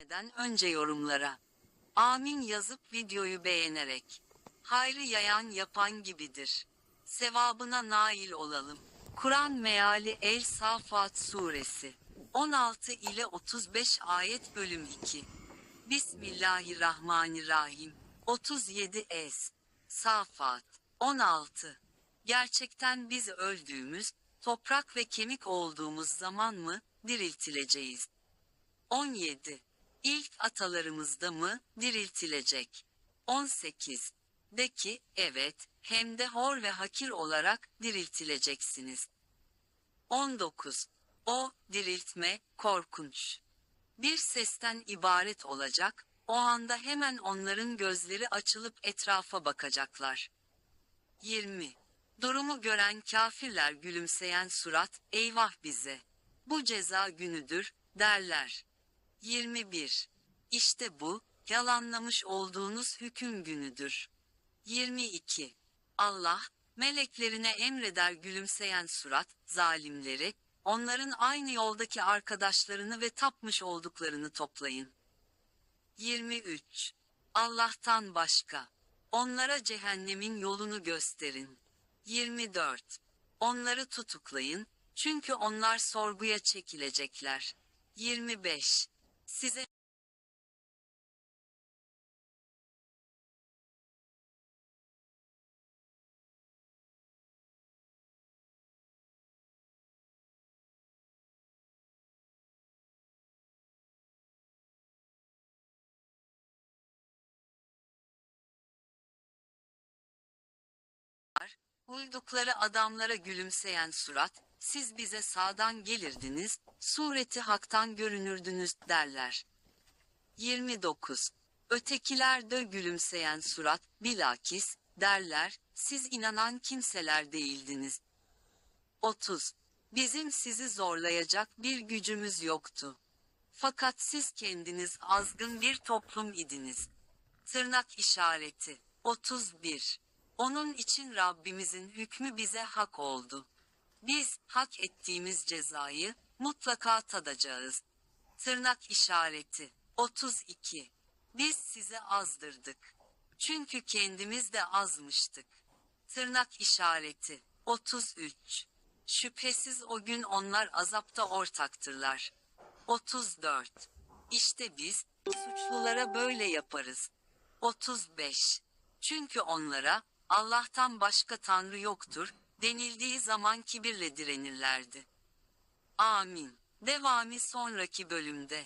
Neden önce yorumlara. Amin yazıp videoyu beğenerek. Hayrı yayan yapan gibidir. Sevabına nail olalım. Kur'an meali El Safat suresi. 16 ile 35 ayet bölüm 2. Bismillahirrahmanirrahim. 37 Es. Safat. 16. Gerçekten biz öldüğümüz, toprak ve kemik olduğumuz zaman mı, diriltileceğiz? 17. İlk atalarımızda mı, diriltilecek? 18. De ki, evet, hem de hor ve hakir olarak, diriltileceksiniz. 19. O, diriltme, korkunç. Bir sesten ibaret olacak, o anda hemen onların gözleri açılıp etrafa bakacaklar. 20. Durumu gören kafirler gülümseyen surat, eyvah bize. Bu ceza günüdür, derler. 21. İşte bu, yalanlamış olduğunuz hüküm günüdür. 22. Allah, meleklerine emreder gülümseyen surat, zalimleri, onların aynı yoldaki arkadaşlarını ve tapmış olduklarını toplayın. 23. Allah'tan başka. Onlara cehennemin yolunu gösterin. 24. Onları tutuklayın, çünkü onlar sorguya çekilecekler. 25. Size uydukları adamlara gülümseyen surat, siz bize sağdan gelirdiniz, sureti haktan görünürdünüz derler. 29. Ötekiler de gülümseyen surat, bilakis, derler, siz inanan kimseler değildiniz. 30. Bizim sizi zorlayacak bir gücümüz yoktu. Fakat siz kendiniz azgın bir toplum idiniz. Tırnak işareti. 31. Onun için Rabbimizin hükmü bize hak oldu. Biz, hak ettiğimiz cezayı, mutlaka tadacağız. Tırnak işareti. 32. Biz size azdırdık. Çünkü kendimiz de azmıştık. Tırnak işareti. 33. Şüphesiz o gün onlar azapta ortaktırlar. 34. İşte biz, suçlulara böyle yaparız. 35. Çünkü onlara, Allah'tan başka Tanrı yoktur, denildiği zaman kibirle direnirlerdi. Amin. Devamı sonraki bölümde.